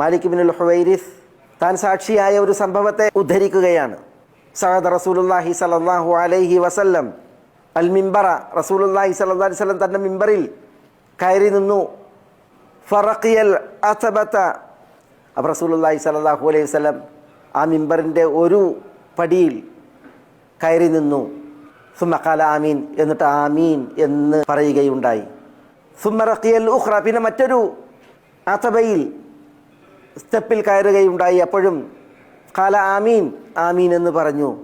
മാലിക് ബിനുൽ ഹുവൈരിസ് താൻ സാക്ഷിയായ ഒരു സംഭവത്തെ ഉദ്ധരിക്കുകയാണ്. സഹദ് റസൂലുല്ലാഹി സലല്ലാഹു അലൈഹി വസല്ലം അൽ മിംബറ റസൂലുല്ലാഹി സല്ലല്ലാഹു അലൈഹി വസല്ലം തന്റെ മിമ്പറിൽ കയറി നിന്നു. ഫറഖിയൽ അസബത്ത അപ്പം റസൂലുല്ലാഹി സല്ലല്ലാഹു അലൈഹി വസല്ലം ആ മിമ്പറിന്റെ ഒരു പടിയിൽ കയറി നിന്നു. സുമക്കാല ആമീൻ എന്നിട്ട് ആമീൻ എന്ന് പറയുകയുണ്ടായി. സുമ്മറക്കിയൽ ഉഹ്റ പിന്നെ മറ്റൊരു അസബയിൽ സ്റ്റെപ്പിൽ കയറുകയുണ്ടായി. അപ്പോഴും കാല ആമീൻ ആമീൻ എന്ന് പറഞ്ഞു.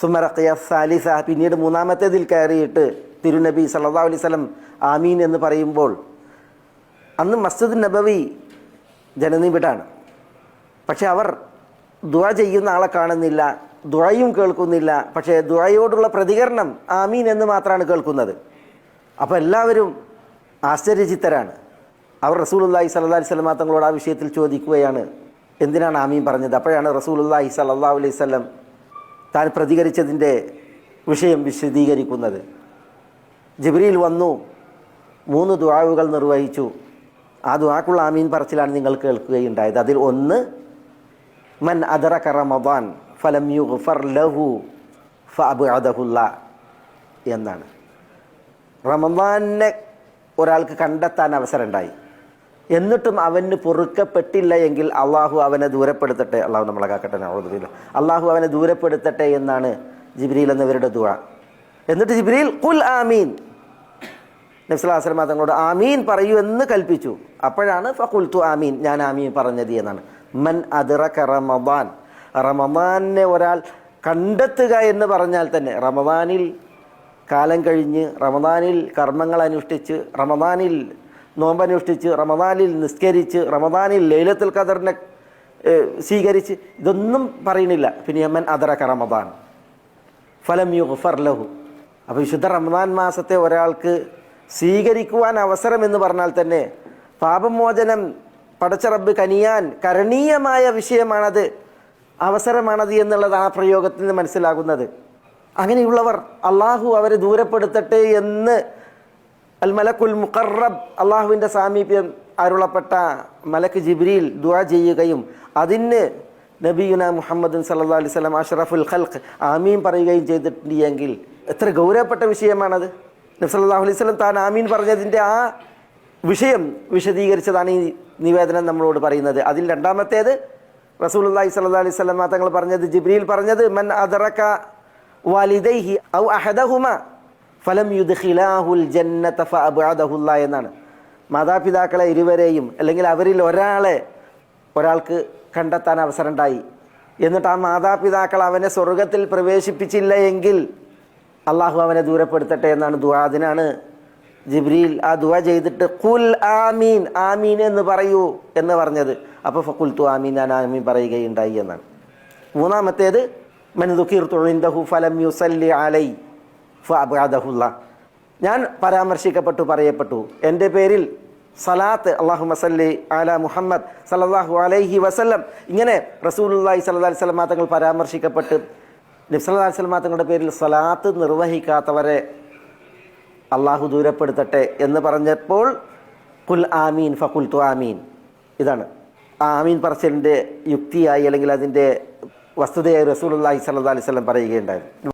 സുമറക്കിയ സാലിസ പിന്നീട് മൂന്നാമത്തേതിൽ കയറിയിട്ട് തിരുനബി സല്ലാ അലൈഹി സ്വലം ആമീൻ എന്ന് പറയുമ്പോൾ അന്ന് മസ്ജിദ് നബവി ജനനിബിഡാണ് പക്ഷെ അവർ ദുഴ ചെയ്യുന്ന ആളെ കാണുന്നില്ല ദുഴയും കേൾക്കുന്നില്ല. പക്ഷേ ദുഴയോടുള്ള പ്രതികരണം ആമീൻ എന്ന് മാത്രമാണ് കേൾക്കുന്നത്. അപ്പോൾ എല്ലാവരും ആശ്ചര്യചിത്തരാണ്. അവർ റസൂലുല്ലാഹി സല്ലാ അലൈഹി സ്വലമ തങ്ങളോട് ആ വിഷയത്തിൽ ചോദിക്കുകയാണ്. എന്തിനാണ് ആമീൻ പറഞ്ഞത്? അപ്പോഴാണ് റസൂലുല്ലാഹി സല്ലാ അലൈഹി സ്വലം താൻ പ്രതികരിച്ചതിന്റെ വിഷയം വിശദീകരിക്കുന്നത്. ജബ്രിയിൽ വന്നു മൂന്ന് ദുആവുകൾ നിർവഹിച്ചു. ആ ദുവാക്കുള്ള ആമീൻ പറച്ചിലാണ് നിങ്ങൾ കേൾക്കുകയുണ്ടായത്. അതിൽ ഒന്ന് മൻ അദറ റമദാൻ ഫലം യു ഫർ ലഹു ഫഅബ്അദഹുല്ല എന്നാണ്. റമദാനെ ഒരാൾക്ക് കണ്ടെത്താൻ അവസരമുണ്ടായി എന്നിട്ടും അവന് പൊറുക്കപ്പെട്ടില്ല എങ്കിൽ അള്ളാഹു അവനെ ദൂരപ്പെടുത്തട്ടെ. അള്ളാഹു നമ്മളെ കാക്കട്ടെ നവതുമില്ല അള്ളാഹു അവനെ ദൂരപ്പെടുത്തട്ടെ എന്നാണ് ജിബ്രീൽ എന്നവരുടെ ദുവ എന്നിട്ട് ജിബ്രീൽ കുൽ ആമീൻ. നബ്സലാസ്ലമ തങ്ങളോട് ആമീൻ പറയൂ എന്ന് കൽപ്പിച്ചു. അപ്പോഴാണ് ഫക്കുൽത്തു ആമീൻ ഞാൻ ആമീൻ പറഞ്ഞത് എന്നാണ്. മൻ അതിറക്ക റമദാൻ. റമദാനെ ഒരാൾ കണ്ടെത്തുക എന്ന് പറഞ്ഞാൽ തന്നെ റമദാനിൽ കാലം കഴിഞ്ഞ് റമദാനിൽ കർമ്മങ്ങൾ അനുഷ്ഠിച്ച് റമദാനിൽ നോമ്പനുഷ്ഠിച്ച് റമദാനിൽ നിസ്കരിച്ച് റമദാനിൽ ലൈലത്തുൽ ഖദറിനെ ഏഹ്, സ്വീകരിച്ച് ഇതൊന്നും പറയുന്നില്ല. പിന്നെ യമൻ അതറക്ക റമദാൻ. ഫലം യുഗ്ഫർ ലഹു. അപ്പോൾ വിശുദ്ധ റമദാൻ മാസത്തെ ഒരാൾക്ക് സ്വീകരിക്കുവാൻ അവസരം എന്ന് പറഞ്ഞാൽ തന്നെ പാപമോചനം പടച്ച റബ്ബ് കനിയാൻ കരണീയമായ വിഷയമാണത് അവസരമാണത് എന്നുള്ളതാണ് ആ പ്രയോഗത്തിൽ നിന്ന് മനസ്സിലാകുന്നത്. അങ്ങനെയുള്ളവർ അള്ളാഹു അവരെ ദൂരപ്പെടുത്തട്ടെ എന്ന് അൽ മലക്കുൽ മുഖറബ് അള്ളാഹുവിന്റെ സാമീപ്യം അരുളപ്പെട്ട മലക്ക് ജിബ്രിയിൽ ദുആ ചെയ്യുകയും അതിന് നബിയുന മുഹമ്മദ് സല്ലാ അലൈഹി സ്വലം അഷറഫുൽ ഖൽഖ് ആമീൻ പറയുകയും ചെയ്തിട്ടുണ്ട് എങ്കിൽ എത്ര ഗൗരവപ്പെട്ട വിഷയമാണത്. നബി സല്ലല്ലാഹു അലൈഹി സ്വലം താൻ ആമീൻ പറഞ്ഞതിന്റെ ആ വിഷയം വിശദീകരിച്ചതാണ് ഈ നിവേദനം നമ്മളോട് പറയുന്നത്. അതിൽ രണ്ടാമത്തേത് റസൂൽ റസൂലുള്ളാഹി സല്ല അലൈഹി വസല്ലം തങ്ങൾ പറഞ്ഞത് ജിബ്രിയിൽ പറഞ്ഞത് മൻ അദറക വാലിദൈഹി ഔ അഹദഹുമ. ഫലം യുദ്ഖിലാഹുൽ ജന്നത ഫഅബ്അദഹുല്ലാ എന്നാണ്. മാതാപിതാക്കളെ ഇരുവരെയും അല്ലെങ്കിൽ അവരിൽ ഒരാളെ ഒരാൾക്ക് കണ്ടെത്താൻ അവസരമുണ്ടായി. എന്നിട്ട് ആ മാതാപിതാക്കൾ അവനെ സ്വർഗത്തിൽ പ്രവേശിപ്പിച്ചില്ല എങ്കിൽ അള്ളാഹു അവനെ ദൂരപ്പെടുത്തട്ടെ എന്നാണ് ദുവാ അതിനാണ് ജിബ്രീൽ ആ ദുവ ചെയ്തിട്ട് കുൽ ആമീൻ ആമീൻ എന്ന് പറയൂ എന്ന് പറഞ്ഞത്. അപ്പോൾ തു ആമീൻ ഞാൻ ആമീൻ പറയുകയുണ്ടായി എന്നാണ്. മൂന്നാമത്തേത് മൻ ദുഖീർത്തു ഇൻദഹു ഫലം യുസല്ലി അലൈ. ഫഅബ്അദഹുല്ല ഞാൻ പരാമർശിക്കപ്പെട്ടു പറയപ്പെട്ടു. എന്റെ പേരിൽ സലാത്ത് അള്ളാഹു മസല്ലി അല മുഹമ്മദ് സലാഹു അലൈഹി വസല്ലം. ഇങ്ങനെ സല്ലല്ലാഹു അലൈഹി വസല്ലം തങ്ങൾ പരാമർശിക്കപ്പെട്ട് നബി സ്വലമാ തങ്ങളുടെ പേരിൽ സലാത്ത് നിർവഹിക്കാത്തവരെ അള്ളാഹു ദൂരപ്പെടുത്തട്ടെ എന്ന് പറഞ്ഞപ്പോൾ കുൽ ആമീൻ ഫക്കുൽത്തു ആമീൻ. ഇതാണ്. ആമീൻ പറച്ചലിന്റെ യുക്തിയായി അല്ലെങ്കിൽ അതിന്റെ വസ്തുതയായി റസൂലുള്ളാഹി സല്ലല്ലാഹു അലൈഹി വസല്ലം പറയുകയുണ്ടായിരുന്നു